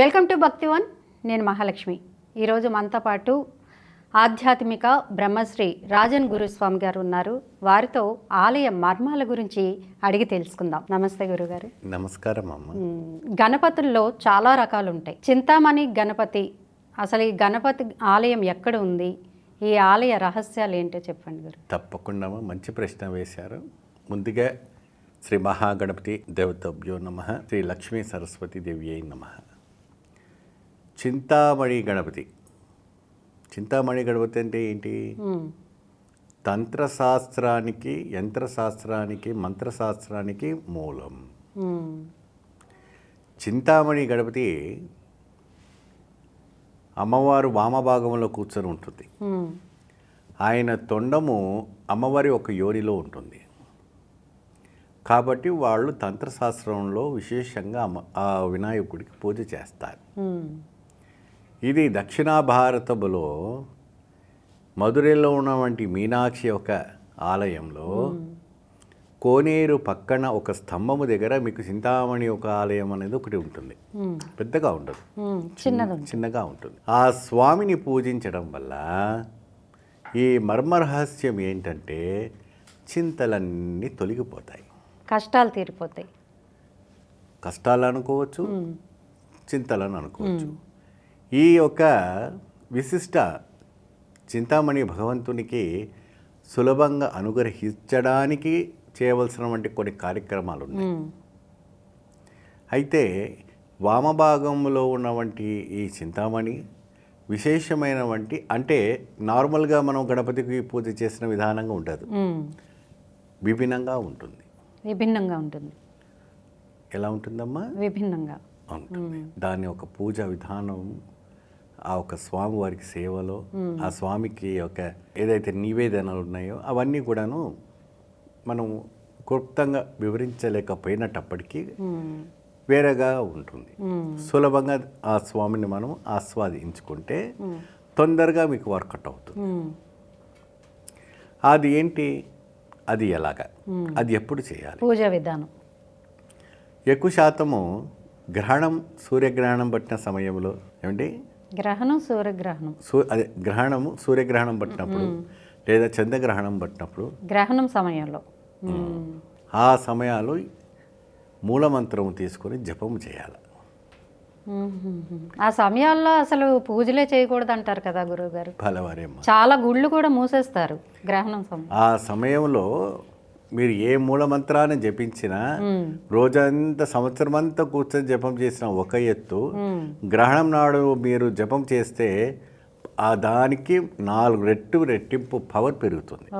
Welcome to Bhaktivan నేను మహాలక్ష్మి. ఈరోజు మనతో పాటు ఆధ్యాత్మిక బ్రహ్మశ్రీ రాజన్ గురుస్వామి గారు ఉన్నారు. వారితో ఆలయ మర్మాల గురించి అడిగి తెలుసుకుందాం. నమస్తే గురుగారు. నమస్కారం అమ్మ. గణపతుల్లో చాలా రకాలు ఉంటాయి చింతామణి గణపతి అసలు ఈ గణపతి ఆలయం ఎక్కడ ఉంది? ఈ ఆలయ రహస్యాలు ఏంటో చెప్పండి గురు. తప్పకుండా మంచి ప్రశ్న వేశారు. ముందుగా శ్రీ మహాగణపతి దేవతభ్యో నమ శ్రీ లక్ష్మీ సరస్వతి దేవి అయి నమ. చింతామణి గణపతి. చింతామణి గణపతి అంటే ఏంటి? తంత్రశాస్త్రానికి యంత్రశాస్త్రానికి మంత్రశాస్త్రానికి మూలం. చింతామణి గణపతి అమ్మవారు వామభాగంలో కూర్చొని ఉంటుంది. ఆయన తొండము అమ్మవారి ఒక యోనిలో ఉంటుంది. కాబట్టి వాళ్ళు తంత్రశాస్త్రంలో విశేషంగా అమ్మ ఆ వినాయకుడికి పూజ చేస్తారు. ఇది దక్షిణ భారతములో మధురైలో ఉన్నటువంటి మీనాక్షి యొక్క ఆలయంలో కోనేరు పక్కన ఒక స్తంభము దగ్గర మీకు చింతామణి ఒక ఆలయం అనేది ఒకటి ఉంటుంది. పెద్దగా ఉండదు. ఉంది. చిన్నగా ఉంటుంది. ఆ స్వామిని పూజించడం వల్ల ఈ మర్మరహస్యం ఏంటంటే చింతలన్నీ తొలగిపోతాయి. కష్టాలు తీరిపోతాయి. కష్టాలు అనుకోవచ్చు చింతలను అనుకోవచ్చు. ఈ యొక్క విశిష్ట చింతామణి భగవంతునికి సులభంగా అనుగ్రహించడానికి చేయవలసినటువంటి కొన్ని కార్యక్రమాలు ఉన్నాయి. అయితే వామభాగంలో ఉన్నవంటి ఈ చింతామణి విశేషమైనవంటి అంటే నార్మల్గా మనం గణపతికి పూజ చేసిన విధానంగా ఉండదు. మ్. విభిన్నంగా ఉంటుంది. విభిన్నంగా ఉంటుంది. ఎలా ఉంటుందమ్మా? విభిన్నంగా. ఉంటుంది. దాని ఒక పూజ విధానం ఆ ఒక స్వామి వారికి సేవలో ఆ స్వామికి ఒక ఏదైతే నివేదనలు ఉన్నాయో అవన్నీ కూడాను మనం క్లుప్తంగా వివరించలేకపోయినప్పటికీ వేరేగా ఉంటుంది. సులభంగా ఆ స్వామిని మనం ఆస్వాదించుకుంటే తొందరగా మీకు వర్కౌట్ అవుతుంది. అది ఏంటి? అది ఎలాగా? అది ఎప్పుడు చేయాలి? పూజ విధానం. ఎక్కువ శాతము గ్రహణం సూర్యగ్రహణం పట్టిన సమయంలో ఏమండి? గ్రహణం సూర్యగ్రహణం. సూ అదే గ్రహణము సూర్యగ్రహణం పట్టినప్పుడు లేదా చంద్రగ్రహణం పట్టినప్పుడు గ్రహణం సమయంలో. ఆ సమయాలు మూలమంత్రం తీసుకొని జపం చేయాలి. ఆ సమయాల్లో అసలు పూజలే చేయకూడదు అంటారు కదా గురువు గారు చాలా గుళ్ళు కూడా మూసేస్తారు గ్రహణం సమయం. ఆ సమయంలో మీరు ఏ మూలమంత్రాన్ని జపించినా రోజంతా సంవత్సరం అంతా కూర్చొని జపం చేసిన ఒక ఎత్తు గ్రహణం నాడు మీరు జపం చేస్తే ఆ దానికి నాలుగు రెట్టు రెట్టింపు పవర్ పెరుగుతుంది.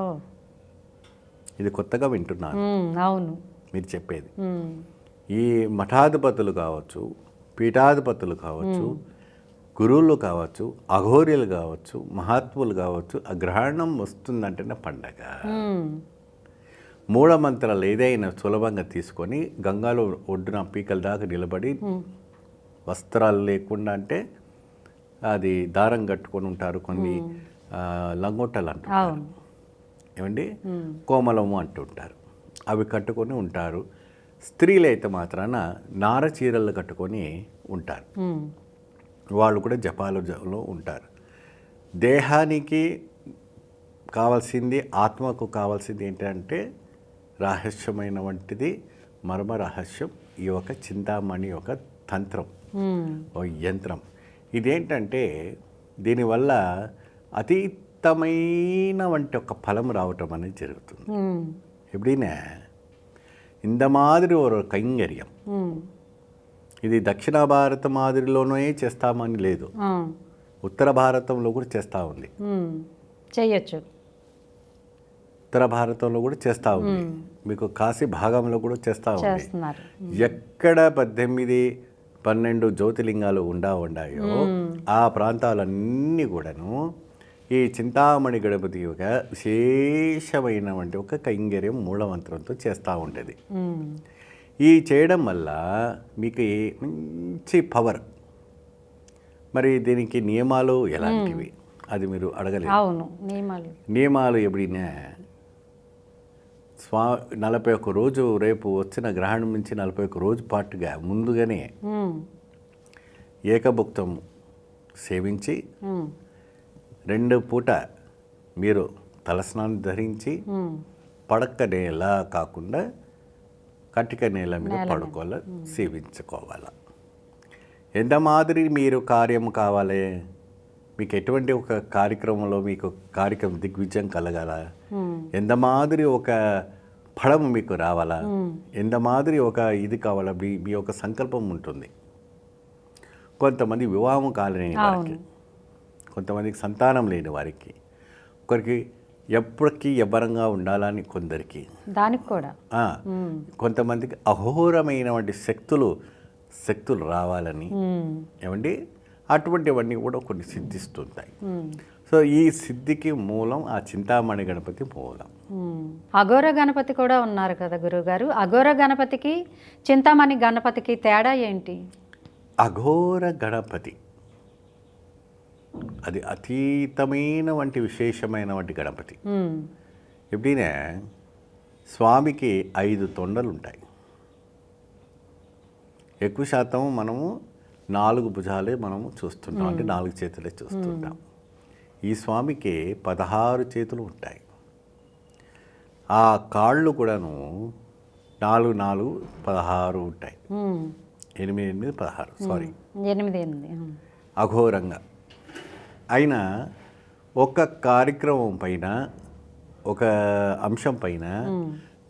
ఇది కొత్తగా వింటున్నాను. అవును. మీరు చెప్పేది. ఈ మఠాధిపతులు కావచ్చు పీఠాధిపతులు కావచ్చు గురువులు కావచ్చు అఘోర్యులు కావచ్చు మహాత్ములు కావచ్చు ఆ గ్రహణం వస్తుందంటేనే పండగ. మూఢమంత్రాలు ఏదైనా సులభంగా తీసుకొని గంగాలో ఒడ్డున పీకల దాకా నిలబడి వస్త్రాలు లేకుండా అంటే అది దారం కట్టుకొని ఉంటారు కొన్ని లంగోటలు అంటారు అవును. ఏమండి? కోమలము అంటుంటారు. అవి కట్టుకొని ఉంటారు. స్త్రీలు అయితే మాత్రాన నార చీరలు కట్టుకొని ఉంటారు. వాళ్ళు కూడా జపాలలో ఉంటారు. దేహానికి కావాల్సింది ఆత్మకు కావాల్సింది ఏంటంటే రహస్యమైన వంటిది. మర్మ రహస్యం. ఈ ఒక చింతామణి ఒక తంత్రం. ఓ యంత్రం. ఇదేంటంటే దీనివల్ల అతీతమైన వంటి ఒక ఫలం రావటం అనేది జరుగుతుంది. ఎప్పుడైనా ఇంత మాదిరి ఒక కైంగర్యం. ఇది దక్షిణ భారత మాదిరిలోనే చేస్తామని లేదు. ఉత్తర భారతంలో కూడా చేస్తూ ఉంది. మ్, చెయ్యొచ్చు. ఉత్తర భారతంలో కూడా చేస్తూ ఉంది. మీకు కాశీ భాగంలో కూడా చేస్తూ ఉంది. ఎక్కడ పద్దెనిమిది పన్నెండు జ్యోతిలింగాలు ఉండా ఉండాయో ఆ ప్రాంతాలన్నీ కూడాను ఈ చింతామణి గణపతి యొక్క విశేషమైనటువంటి ఒక కైంగర్యం మూలమంత్రంతో చేస్తూ ఉండేది. ఈ చేయడం వల్ల మీకు మంచి పవర్ మరి దీనికి నియమాలు ఎలాంటివి? అది మీరు అడగలేదు? నియమాలు ఎప్పుడైనా స్వా నలభై ఒక్క రోజు రేపు వచ్చిన గ్రహణం నుంచి నలభై ఒక్క రోజు పాటుగా ముందుగానే ఏకభుక్తం సేవించి రెండు పూట మీరు తలస్నానం ధరించి పడక నేల కాకుండా కటిక నేల మీద పడుకోవాలి? సేవించుకోవాలి? ఎంత మాదిరి మీరు కార్యం కావాలి? మీకు ఎటువంటి ఒక కార్యక్రమంలో మీకు కార్యక్రమం దిగ్విజయం కలగాల? ఉమ్, ఎంత మాదిరి ఒక ఫలం మీకు రావాలా? ఎంత మాదిరి ఒక ఇది కావాలా? మీ మీ యొక్క సంకల్పం ఉంటుంది. కొంతమంది వివాహం కాలేని వారికి కొంతమందికి సంతానం లేని వారికి ఒకరికి ఎప్పటికీ ఎవ్వరంగా ఉండాలని కొందరికి దానికి కూడా. ఆ, కొంతమందికి అఘోరమైనటువంటి శక్తులు శక్తులు రావాలని. ఏమండి? అటువంటివన్నీ కూడా కొన్ని సిద్ధిస్తుంటాయి. సో ఈ సిద్ధికి మూలం ఆ చింతామణి గణపతి మూలం. అఘోర గణపతి కూడా ఉన్నారు కదా గురువుగారు. అఘోర గణపతికి చింతామణి గణపతికి తేడా ఏంటి? అఘోర గణపతి. అది అతీతమైన వంటి విశేషమైన వంటి గణపతి. ఎప్పుడైనా స్వామికి ఐదు తొండలు ఉంటాయి ఎక్కువ శాతం మనము నాలుగు భుజాలే మనము చూస్తుంటాం. అంటే నాలుగు చేతులే చూస్తుంటాం. ఈ స్వామికి పదహారు చేతులు ఉంటాయి. ఆ కాళ్ళు కూడాను నాలుగు నాలుగు పదహారు ఉంటాయి. ఎనిమిది ఎనిమిది పదహారు. సారీ ఎనిమిది ఎనిమిది. అఘోరంగా. అయినా ఒక కార్యక్రమం పైన ఒక అంశం పైన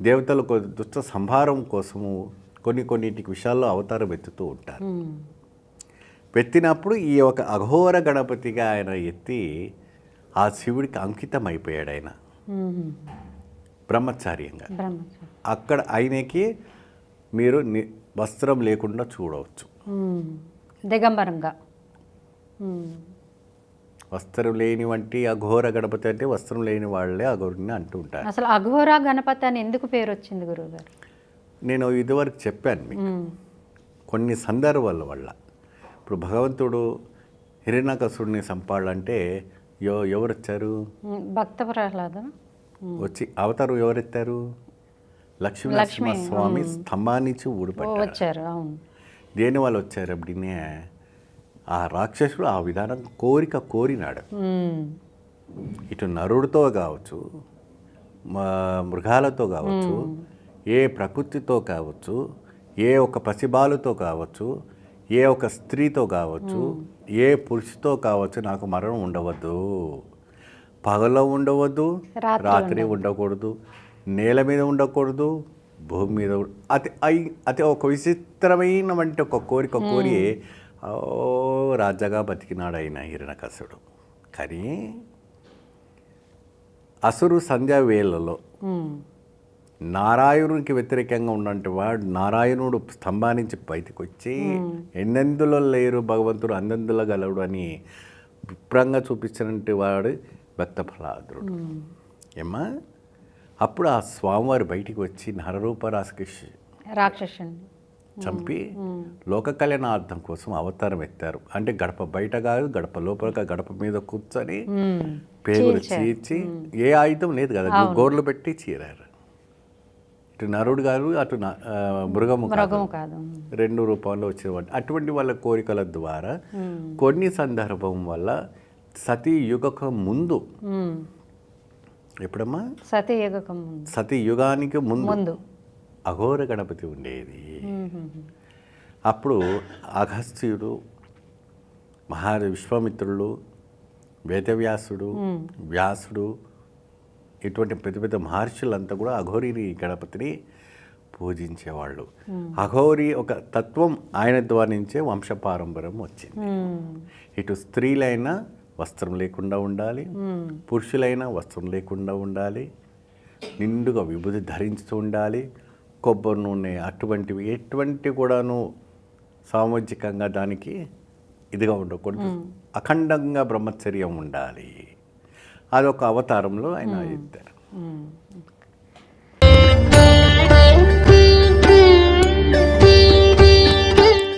దేవతలు దుష్ట సంహారం కోసము కొన్ని కొన్నింటి విషయాల్లో అవతారం ఎత్తుతూ ఉంటారు. పెట్టినప్పుడు ఈ ఒక అఘోర గణపతిగా ఆయన ఎత్తి ఆ శివుడికి అంకితం అయిపోయాడు ఆయన బ్రహ్మచార్యంగా. బ్రహ్మచారి అక్కడ ఆయనకి మీరు వస్త్రం లేకుండా చూడవచ్చు. దిగంబరంగా. వస్త్రం లేని వంటి అఘోర గణపతి అంటే వస్త్రం లేని వాళ్ళే అఘోరిని అంటూ ఉంటారు. అసలు అఘోర గణపతి అని ఎందుకు పేరు వచ్చింది గురువుగారు? నేను ఇదివరకు చెప్పాను మీకు. కొన్ని సందర్భాల వల్ల. ఇప్పుడు భగవంతుడు హిరణ్యకసుడిని చంపాలంటే ఎవ ఎవరు వచ్చారు ఉమ్, భక్త ప్రహ్లాదం వచ్చి అవతారం ఎవరెత్తారు? లక్ష్మీ నరసింహస్వామి స్తంభాన్నించి ఊడిపడ్డారు. దేని వాళ్ళు వచ్చారు అప్పుడినే ఆ రాక్షసుడు ఆ విధానం కోరిక కోరినాడు. ఇటు నరుడితో కావచ్చు మృగాలతో కావచ్చు ఏ ప్రకృతితో కావచ్చు ఏ ఒక పసిబాలుతో కావచ్చు ఏ ఒక స్త్రీతో కావచ్చు ఏ పురుషుతో కావచ్చు నాకు మరణం ఉండవద్దు. పగలో ఉండవద్దు రాత్రి ఉండకూడదు నేల మీద ఉండకూడదు భూమి మీద అతి అతి ఒక విచిత్రమైన వంటి ఒక కోరిక కోరి ఓ రాజాగా బతికినాడు ఆయన హిరణకసుడు. కానీ అసురు సంధ్యా వేళలో నారాయణునికి వ్యతిరేకంగా ఉన్నటువంటి వాడు నారాయణుడు స్తంభానికి బయటకు వచ్చి ఎన్నెందులో లేరు భగవంతుడు అందెందులో గలడు అని విప్రంగా చూపించినటువంటి వాడు భక్త ప్రహ్లాదుడు ఏమ్మా? అప్పుడు ఆ స్వామివారు బయటికి వచ్చి నరరూప రాసకృష్ణ రాక్షసుని. చంపి లోక కళ్యాణార్థం కోసం అవతారం ఎత్తారు. అంటే గడప బయట కాదు గడప లోపల గడప మీద కూర్చొని పేగులు చీల్చి ఏ ఆయుధం లేదు కదా గోర్లు పెట్టి చీరారు. ఇటు నరుడు గారు అటు మృగము కాదు. కాదు. రెండు రూపాల్లో వచ్చేవాడు అటువంటి వాళ్ళ కోరికల ద్వారా కొన్ని సందర్భం వల్ల సతీ యుగకు ముందు ఎప్పుడమ్మా? సతీ యుగకం ముందు. సతీ యుగానికి ముందు ముందు. అఘోర గణపతి ఉండేది. అప్పుడు అగస్త్యుడు మహా విశ్వామిత్రుడు వేదవ్యాసుడు వ్యాసుడు ఇటువంటి పెద్ద పెద్ద మహర్షులంతా కూడా అఘోరి గణపతిని పూజించేవాళ్ళు. అఘోరి ఒక తత్వం ఆయన ద్వారా నుంచే వంశపారంపర్యం వచ్చింది. ఇటు స్త్రీలైనా వస్త్రం లేకుండా ఉండాలి పురుషులైనా వస్త్రం లేకుండా ఉండాలి నిండుగా విభూతి ధరిస్తూ ఉండాలి కొబ్బరి నూనె అటువంటివి ఎటువంటి కూడాను సామాజికంగా దానికి ఇదిగా ఉండకూడదు. అఖండంగా బ్రహ్మచర్యం ఉండాలి. అదొక అవతారంలో ఆయన ఇద్దరు.